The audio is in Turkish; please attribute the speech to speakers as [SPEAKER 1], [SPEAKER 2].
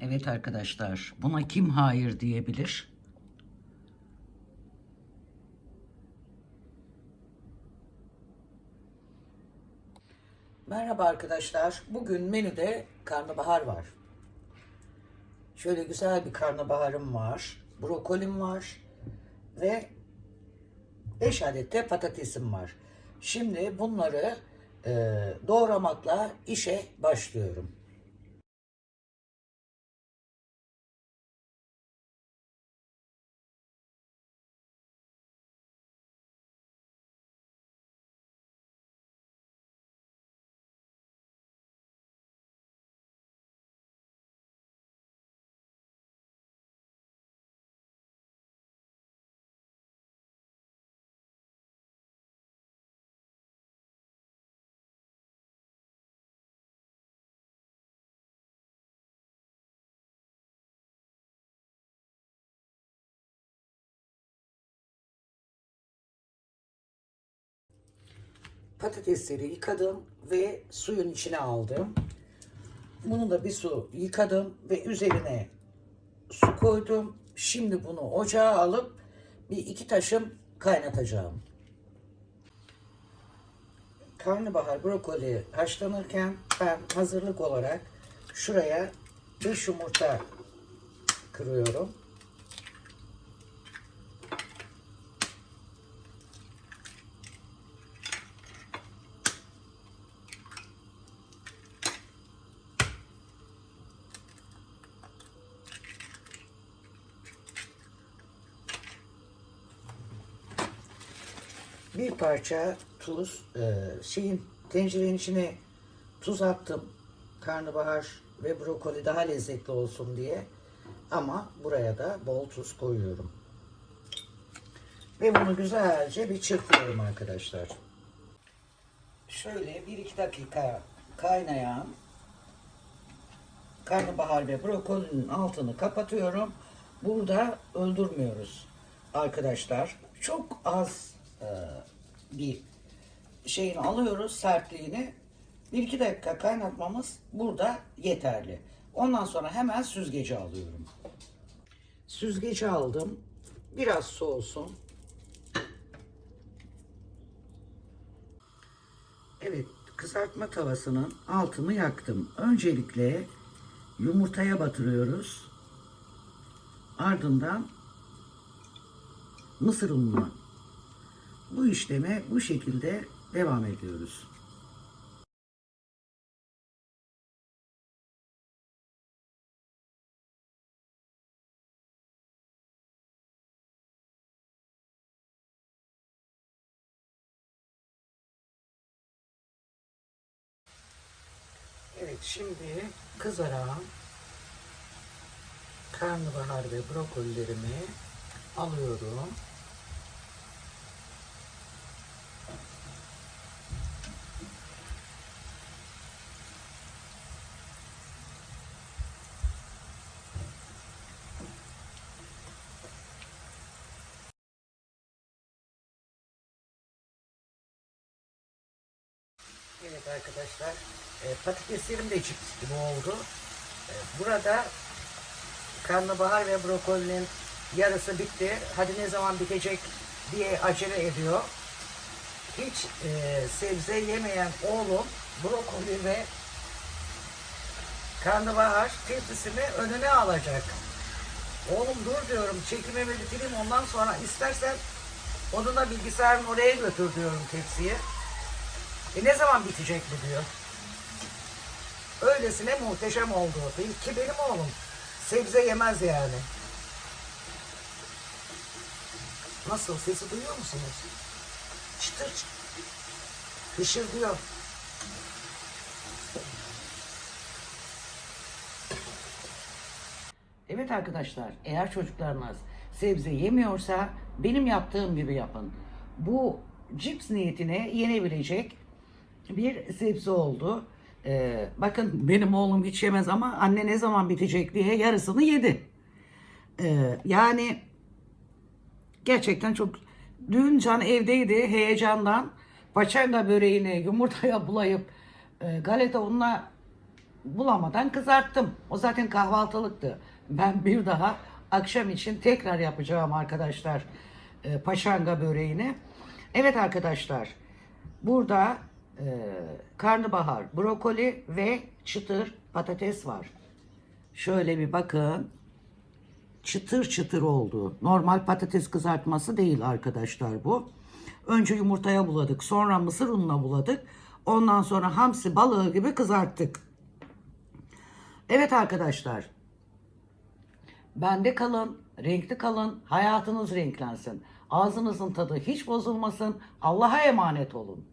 [SPEAKER 1] Evet arkadaşlar, buna kim hayır diyebilir? Merhaba arkadaşlar. Bugün menüde karnabahar var. Şöyle güzel bir karnabaharım var. Brokolim var. Ve 5 adet de patatesim var. Şimdi bunları e, doğramakla işe başlıyorum. Patatesleri yıkadım ve suyun içine aldım. Bunu da bir su yıkadım ve üzerine su koydum. Şimdi bunu ocağa alıp bir iki taşım kaynatacağım. Karnabahar brokoli haşlanırken ben hazırlık olarak şuraya 5 yumurta kırıyorum. Bir parça tuz, e, şeyin tencerenin içine tuz attım. Karnabahar ve brokoli daha lezzetli olsun diye. Ama buraya da bol tuz koyuyorum. Ve bunu güzelce bir çırpıyorum arkadaşlar. Şöyle 1-2 dakika kaynayan karnabahar ve brokolinin altını kapatıyorum. Burada öldürmüyoruz arkadaşlar. Çok az e, bir şeyini alıyoruz sertliğini. 1-2 dakika kaynatmamız burada yeterli. Ondan sonra hemen süzgeci alıyorum. Süzgeci aldım. Biraz soğusun. Evet, kızartma tavasının altını yaktım. Öncelikle yumurtaya batırıyoruz. Ardından mısır ununa. Bu işleme bu şekilde devam ediyoruz. Evet şimdi kızaran karnabahar ve brokolilerimi alıyorum. Evet arkadaşlar, e, patateslerim de cips gibi oldu. E, burada karnabahar ve brokolinin yarısı bitti. Hadi ne zaman bitecek diye acele ediyor. Hiç e, sebze yemeyen oğlum brokoli ve karnabahar tepsisini önüne alacak. Oğlum dur diyorum çekimimi bitireyim ondan sonra istersen oduna bilgisayarın oraya götür diyorum tepsiyi. E ne zaman bitecek bu diyor. Öylesine muhteşem oldu. Ki benim oğlum sebze yemez yani. Nasıl? Sesi duyuyor musunuz? Çıtır çıtır. Diyor. Evet arkadaşlar, eğer çocuklarınız sebze yemiyorsa benim yaptığım gibi yapın. Bu cips niyetine yenebilecek bir sebze oldu. Ee, bakın benim oğlum hiç yemez ama anne ne zaman bitecek diye yarısını yedi. Ee, yani gerçekten çok dün can evdeydi heyecandan paçanga böreğini yumurtaya bulayıp e, galeta ununa bulamadan kızarttım. O zaten kahvaltılıktı. Ben bir daha akşam için tekrar yapacağım arkadaşlar e, paşanga böreğini. Evet arkadaşlar burada e, karnabahar, brokoli ve çıtır patates var. Şöyle bir bakın. Çıtır çıtır oldu. Normal patates kızartması değil arkadaşlar bu. Önce yumurtaya buladık. Sonra mısır ununa buladık. Ondan sonra hamsi balığı gibi kızarttık. Evet arkadaşlar. Bende kalın, renkli kalın, hayatınız renklensin. Ağzınızın tadı hiç bozulmasın. Allah'a emanet olun.